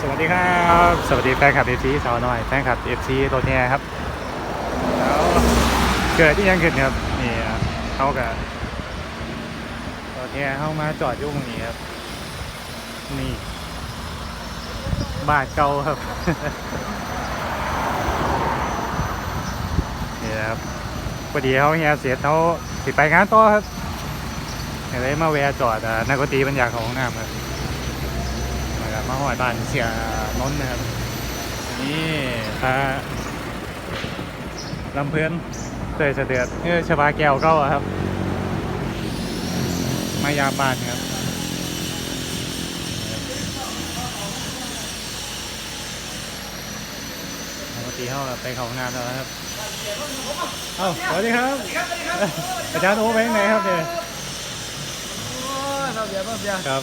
สวัสดีครับ สวัสดีแฟนคลับเอฟซีสาวน้อยแฟนคลับเอฟซีตัวแน่ครับแล้วเกิดที่ยังขึ้นครับนี่เขากับตัวแน่เข้ามาจอดยุ่งนี้ครับนี่บานเก่าครับนี่ครับพอดีเขาเฮียเสียเขาสิไปงานต่อครับเลยมาแวะจอดอ่านักดนตรีบรรยากของห้องน้ำครับ มาหอยบ้านเสียนนท์นะครับ นี่พาลำเพลินเตยเสด็จเออชบาแก้วเก้าอะครับ มายามบ้านครับปกติเขาไปเขาห้องน้ำแล้วนะครับ เอ้าสวัสดีครับ อาจารย์โอ้ไปไหนครับเนี่ยโอ้ยเราเบียร์เราเบียร์ครับ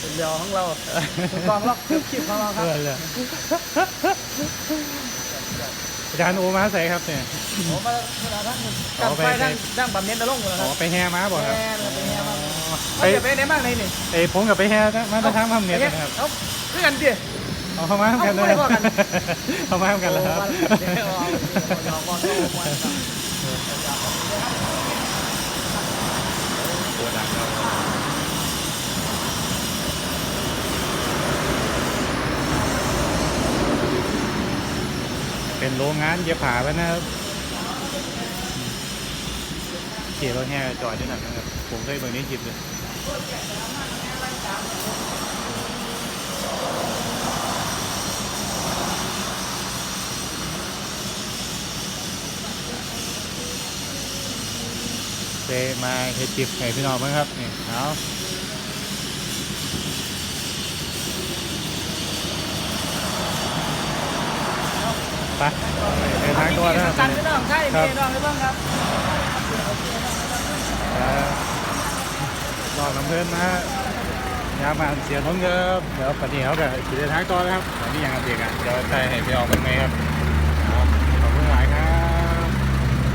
เป็นเป็นเบียร์ของเรากองล็อกคลิปคลิปของเราครับเออเลยอาจารย์โอมาใส่ครับเนี่ยผมมาเวลาทั้งอ๋กัอนไปไฟทั้งทั้งบำเหน็จนรงค์เลยคอ๋รัอบไปแห่ม้าบ่ครับแม่เราไปแห่มาไปเอาจะไปไหนบ้างในนี่เอ้ยผมกับไปแห่มาตะทางทำเน็ตนะครับเอาเพื่อนดิเอาเข้ามาทำกันเลยเอาเข้ามากันเข้ามาทำกันแล้วครับ โอ้วันเดี๋ยวเอาเดี๋ยวเอาเอาเอาเอาเอา ตัวดังแล้ว เป็นโรงงานเย็บผ้าไปนะครับขี่รถแห่จอดอยู่นั่นนะครับ ผมเคยเบิ่งในคลิปเลยเคยมาเฮ็ดคลิปให้พี่น้องเบิ่งครับ นี่เอา ไปเดินทางตัวนะคกัรันบไม่ต้องใช่ไม่ต้องไม่ต้องครับรอน้ำเพื่อนนะฮะยามมาเสียน้องเยอะเดี๋ยวปฏิเขากับขี่เดินทางต่อนะครับอันนี้ยังอัปเดตกันเดี๋ยวใส่ให้ไปออกเป็นไงครับ